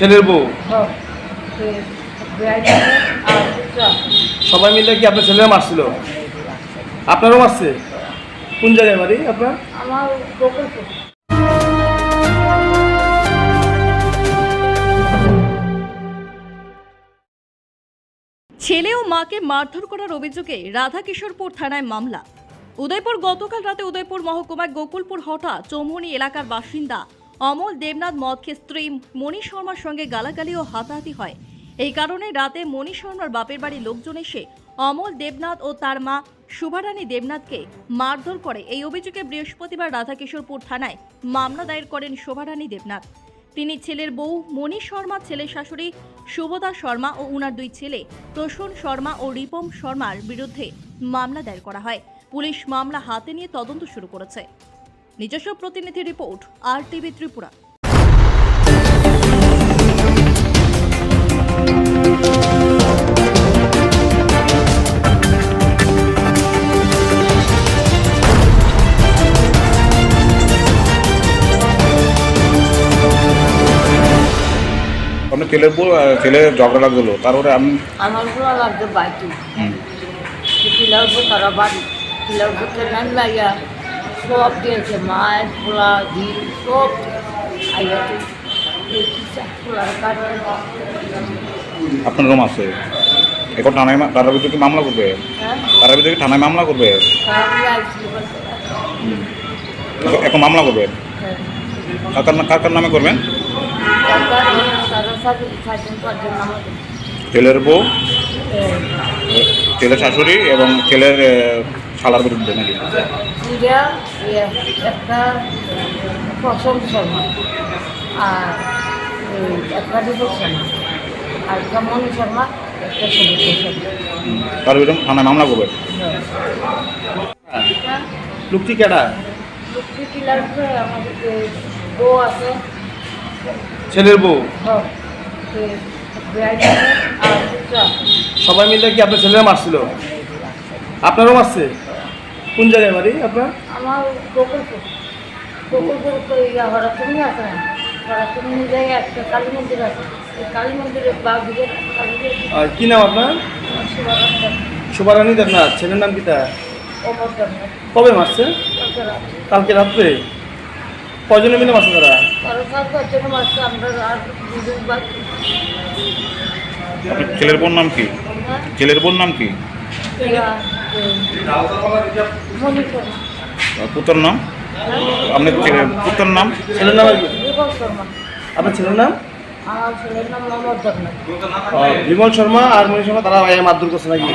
ছেলের বউ? হ্যাঁ। সবাই মিলে কি আপনার ছেলেরা মারছিল? আপনারও মারছে? কোন জায়গায় বাড়ি আপনার? ছেলে ও মাকে মারধর করার অভিযোগে রাধাকিশোরপুর থানায় মামলা। উদয়পুর গতকাল রাতে উদয়পুর মহকুমায় গোকুলপুর হঠা চৌমনি এলাকার বাসিন্দা অমল দেবনাথ মদকে স্ত্রী মণি শর্মার সঙ্গে গালাগালি ও হাতাহাতি হয়। এই কারণে রাতে মণি শর্মার বাপের বাড়ির লোকজন এসে অমল দেবনাথ ও তার মা শুভারানী দেবনাথকে মারধর করে। এই অভিযোগে বৃহস্পতিবার রাধাকিশোরপুর থানায় মামলা দায়ের করেন শোভারানী দেবনাথ। তিনি ছেলের বউ মণি শর্মা, ছেলে শাশুড়ি শুভদা শর্মা ও উনার দুই ছেলে প্রসূন শর্মা ও রিপম শর্মার বিরুদ্ধে মামলা দায়ের করা হয়। পুলিশ মামলা হাতে নিয়ে তদন্ত শুরু করেছে। নিজস্ব প্রতিনিধি রিপোর্ট আর টিভি ত্রিপুরা আপনার ছেলের আহ, ছেলে ঝগড়া লাগল? তারপরে আমি আমার লাগবে বাইকে হুম, পিলার উপর তারা বাড়ি পিলার উপর ট্রেন লাইয়া সব দিয়েছে মাছ পোলা ঘি সব আপনার রুম আছে। এখন থানায় তার ভিতরে কি মামলা করবে? হ্যাঁ? তার ভিতরে কি থানায় মামলা করবে? বলতে এখন- মামলা করবে? হ্যাঁ। কার না- কার কার নামে করবেন? ছেলের বউ ছেলের শাশুড়ি এবং ছেলের শালার বিরুদ্ধে নাকি? একটা শর্মা আর একটা দীপক শর্মা আর একটা শর্মা একটা শর্মা। তার বিরুদ্ধে থানায় মামলা করবে? লুকটি কেডা? লক্ষ্মী টিলার আমাদের বউ আছে। ছেলের বউ? হ্যাঁ, সবাই মিলে কি আপনার ছেলেরা মারছিল? আপনারও মারছে? কোন জায়গায় বাড়ি আপনার? আমার প্রকল্প প্রকল্প ইয়া হরাতমি আছে না একটা কালী মন্দির আছে। কালী মন্দিরের বা দিকে কালী আর কি নাম আপনার? শোভারানী দেবনাথ ছেলের নাম কি তা অমর জন্মের কবে মারছে? কালকে রাত্রে। কজনে মিলে মারছে তারা? ছেলের বোন নাম কি? হ্যাঁ? ছেলের বোন নাম কি? পুত্র নাম? আপনি পুত্র নাম? ছেলের নাম আপনার ছেলের নাম? বিমল শর্মা আর মনীষ শর্মা তারা মারধর করছে নাকি?